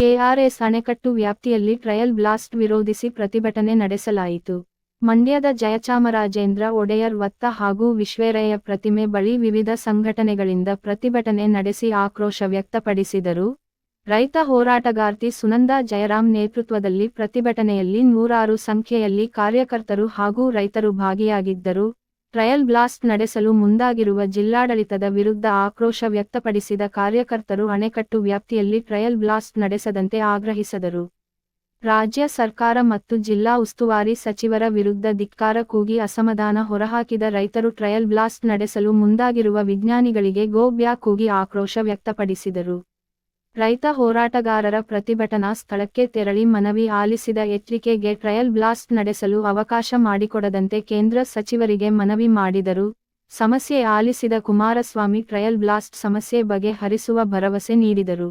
KRS ಅಣೆಕಟ್ಟು ವ್ಯಾಪ್ತಿಯಲ್ಲಿ trial blast ವಿರೋಧಿಸಿ ಪ್ರತಿಭಟನೆ ನಡೆಸಲಾಯಿತು. ಮಂಡ್ಯದ ಜಯಚಾಮರಾಜೇಂದ್ರ ಒಡೆಯರ್ ವತ್ತ ಹಾಗೂ ವಿಶ್ವೇರಯ್ಯ ಪ್ರತಿಮೆ ಬಳಿ ವಿವಿಧ ಸಂಘಟನೆಗಳಿಂದ ಪ್ರತಿಭಟನೆ ನಡೆಸಿ ಆಕ್ರೋಶ ವ್ಯಕ್ತಪಡಿಸಿದರು. ರೈತ ಹೋರಾಟಗಾರ್ತಿ ಸುನಂದಾ ಜಯರಾಮ್ ನೇತೃತ್ವದಲ್ಲಿ ಪ್ರತಿಭಟನೆಯಲ್ಲಿ ನೂರಾರು ಸಂಖ್ಯೆಯಲ್ಲಿ ಕಾರ್ಯಕರ್ತರು ಹಾಗೂ ರೈತರು ಭಾಗಿಯಾಗಿದ್ದರು. ಟ್ರಯಲ್ ಬ್ಲಾಸ್ಟ್ ನಡೆಸಲು ಮುಂದಾಗಿರುವ ಜಿಲ್ಲಾಡಳಿತದ ವಿರುದ್ಧ ಆಕ್ರೋಶ ವ್ಯಕ್ತಪಡಿಸಿದ ಕಾರ್ಯಕರ್ತರು ಅಣೆಕಟ್ಟು ವ್ಯಾಪ್ತಿಯಲ್ಲಿ ಟ್ರಯಲ್ ಬ್ಲಾಸ್ಟ್ ನಡೆಸದಂತೆ ಆಗ್ರಹಿಸಿದರು. ರಾಜ್ಯ ಸರ್ಕಾರ ಮತ್ತು ಜಿಲ್ಲಾ ಉಸ್ತುವಾರಿ ಸಚಿವರ ವಿರುದ್ಧ ಧಿಕ್ಕಾರ ಕೂಗಿ ಅಸಮಾಧಾನ ಹೊರಹಾಕಿದ ರೈತರು ಟ್ರಯಲ್ ಬ್ಲಾಸ್ಟ್ ನಡೆಸಲು ಮುಂದಾಗಿರುವ ವಿಜ್ಞಾನಿಗಳಿಗೆ ಗೋಬ್ಯಾ ಕೂಗಿ ಆಕ್ರೋಶ ವ್ಯಕ್ತಪಡಿಸಿದರು. ರೈತ ಹೋರಾಟಗಾರರ ಪ್ರತಿಭಟನಾ ಸ್ಥಳಕ್ಕೆ ತೆರಳಿ ಮನವಿ ಆಲಿಸಿದ ಎಚ್ಚರಿಕೆಗೆ ಟ್ರಯಲ್ ಬ್ಲಾಸ್ಟ್ ನಡೆಸಲು ಅವಕಾಶ ಮಾಡಿಕೊಡದಂತೆ ಕೇಂದ್ರ ಸಚಿವರಿಗೆ ಮನವಿ ಮಾಡಿದರು. ಸಮಸ್ಯೆ ಆಲಿಸಿದ ಕುಮಾರಸ್ವಾಮಿ ಟ್ರಯಲ್ ಬ್ಲಾಸ್ಟ್ ಸಮಸ್ಯೆ ಬಗೆಹರಿಸುವ ಭರವಸೆ ನೀಡಿದರು.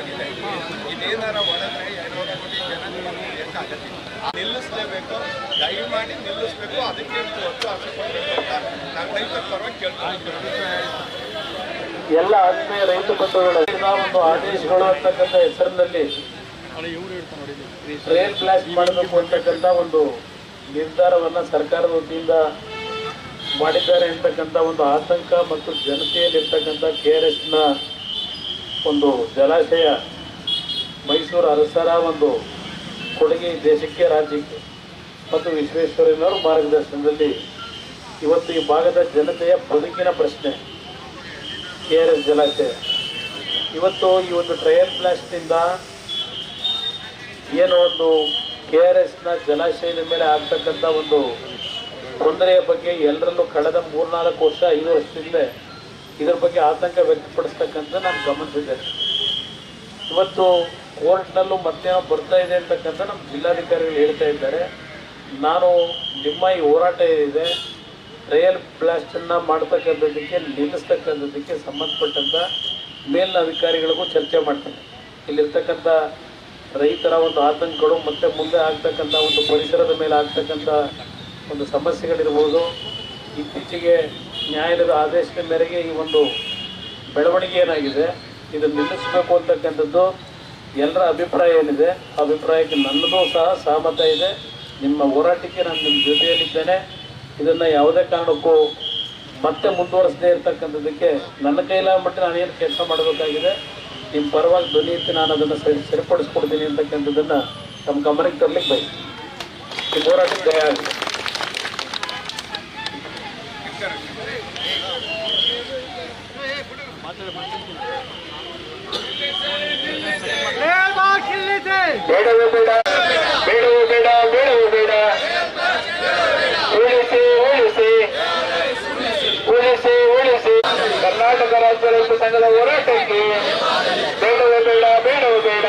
ಒಂಚೂರು ಸೈಡ್ ಅಣ್ಣ ಎರಡು ಕೋಟಿ ಜನ ಕೊಡಿ ನಿಲ್ಲಿಸಲೇಬೇಕು, ದಯಮಾಡಿ ನಿಲ್ಲಿಸಬೇಕು, ಅದಕ್ಕೆ ಒತ್ತು ಆಸೆ ಕೊಡಬೇಕು ಅಂತ ನಾನು ರೈತರ ಪರವಾಗಿ ಕೇಳ್ತೀನಿ. ಎಲ್ಲ ಆತ್ಮೀಯ ರೈತ ಬಂಧುಗಳ ಒಂದು ಆದೇಶಗಳು ಅಂತಕ್ಕಂಥ ಹೆಸರಿನಲ್ಲಿ ಟ್ರೇನ್ ಫ್ಲಾಶ್ ಮಾಡಬೇಕು ಅಂತಕ್ಕಂಥ ಒಂದು ನಿರ್ಧಾರವನ್ನ ಸರ್ಕಾರದ ವತಿಯಿಂದ ಮಾಡಿದ್ದಾರೆ ಅಂತಕ್ಕಂಥ ಒಂದು ಆತಂಕ ಮತ್ತು ಜನತೆಯಲ್ಲಿರ್ತಕ್ಕಂಥ ಕೆ ಆರ್ ಎಸ್ನ ಒಂದು ಜಲಾಶಯ, ಮೈಸೂರು ಅರಸರ ಒಂದು ಕೊಡುಗೆ ದೇಶಕ್ಕೆ, ರಾಜ್ಯಕ್ಕೆ. ಮತ್ತು ವಿಶ್ವೇಶ್ವರಯ್ಯನವರ ಮಾರ್ಗದರ್ಶನದಲ್ಲಿ ಇವತ್ತು ಈ ಭಾಗದ ಜನತೆಯ ಬದುಕಿನ ಪ್ರಶ್ನೆ, ಕೆ ಆರ್ ಎಸ್ ಜಲಾಶಯ. ಇವತ್ತು ಈ ಒಂದು ಟ್ರಯಲ್ ಬ್ಲಾಸ್ಟ್ನಿಂದ ಏನು ಒಂದು ಕೆ ಆರ್ ಎಸ್ನ ಜಲಾಶಯದ ಮೇಲೆ ಆಗ್ತಕ್ಕಂಥ ಒಂದು ತೊಂದರೆಯ ಬಗ್ಗೆ ಎಲ್ಲರಲ್ಲೂ ಕಳೆದ ಮೂರ್ನಾಲ್ಕು ವರ್ಷ, ಐದು ವರ್ಷದಿಂದ ಇದರ ಬಗ್ಗೆ ಆತಂಕ ವ್ಯಕ್ತಪಡಿಸ್ತಕ್ಕಂಥ ನಾನು ಗಮನಿಸಿದ್ದೇನೆ ಇವತ್ತು ಕೋರ್ಟ್ನಲ್ಲೂ ಮತ್ತೇನೋ ಬರ್ತಾ ಇದೆ ಅಂತಕ್ಕಂಥ ನಮ್ಮ ಜಿಲ್ಲಾಧಿಕಾರಿಗಳು ಹೇಳ್ತಾ ಇದ್ದಾರೆ. ನಾನು ನಿಮ್ಮ ಈ ಹೋರಾಟ ಏನಿದೆ, ರಯಲ್ ಬ್ಲಾಸ್ಟನ್ನು ಮಾಡ್ತಕ್ಕಂಥದ್ದಕ್ಕೆ, ನಿಲ್ಲಿಸ್ತಕ್ಕಂಥದ್ದಕ್ಕೆ ಸಂಬಂಧಪಟ್ಟಂಥ ಮೇಲಿನ ಅಧಿಕಾರಿಗಳಿಗೂ ಚರ್ಚೆ ಮಾಡ್ತೇನೆ. ಇಲ್ಲಿರ್ತಕ್ಕಂಥ ರೈತರ ಒಂದು ಆತಂಕಗಳು, ಮತ್ತು ಮುಂದೆ ಆಗ್ತಕ್ಕಂಥ ಒಂದು ಪರಿಸರದ ಮೇಲೆ ಆಗ್ತಕ್ಕಂಥ ಒಂದು ಸಮಸ್ಯೆಗಳಿರ್ಬೋದು. ಇತ್ತೀಚೆಗೆ ನ್ಯಾಯಾಲಯದ ಆದೇಶದ ಮೇರೆಗೆ ಈ ಒಂದು ಬೆಳವಣಿಗೆ ಏನಾಗಿದೆ ಇದನ್ನು ನಿಲ್ಲಿಸಬೇಕು ಅಂತಕ್ಕಂಥದ್ದು ಎಲ್ಲರ ಅಭಿಪ್ರಾಯ ಏನಿದೆ ಅಭಿಪ್ರಾಯಕ್ಕೆ ನನ್ನದು ಸಹ ಸಹಮತ ಇದೆ. ನಿಮ್ಮ ಹೋರಾಟಕ್ಕೆ ನಾನು ನಿಮ್ಮ ಜೊತೆಯಲ್ಲಿದ್ದೇನೆ. ಇದನ್ನು ಯಾವುದೇ ಕಾರಣಕ್ಕೂ ಮತ್ತೆ ಮುಂದುವರಿಸದೇ ಇರತಕ್ಕಂಥದ್ದಕ್ಕೆ ನನ್ನ ಕೈಲಾಗ್ಬಿಟ್ಟು ನಾನು ನಾನೇನು ಕೆಲಸ ಮಾಡಬೇಕಾಗಿದೆ, ನಿಮ್ಮ ಪರವಾಗಿ ಧ್ವನಿ ಎತ್ತಿ ನಾನು ಅದನ್ನು ಸರಿ ಸರಿಪಡಿಸ್ಕೊಡ್ತೀನಿ ಅಂತಕ್ಕಂಥದ್ದನ್ನು ತಮ್ಮ ಗಮನಕ್ಕೆ ತರಲಿಕ್ಕೆ ಬಯಸ್ತೀನಿ. ಈ ಹೋರಾಟಕ್ಕೆ ಜಯ ಆಗಲಿ ಬೇಡವೇ ಬೇಡ ಬೇಡವೇ ಬೇಡ ಬೇಡವೇ ಬೇಡ. ಉಳಿಸಿ ಉಳಿಸಿ. ಉಳಿಸಿ ಕರ್ನಾಟಕ ರಾಜ್ಯ ರೈತ ಸಂಘದ ಹೋರಾಟಕ್ಕೆ ಬೇಡವೇ ಬೇಡ.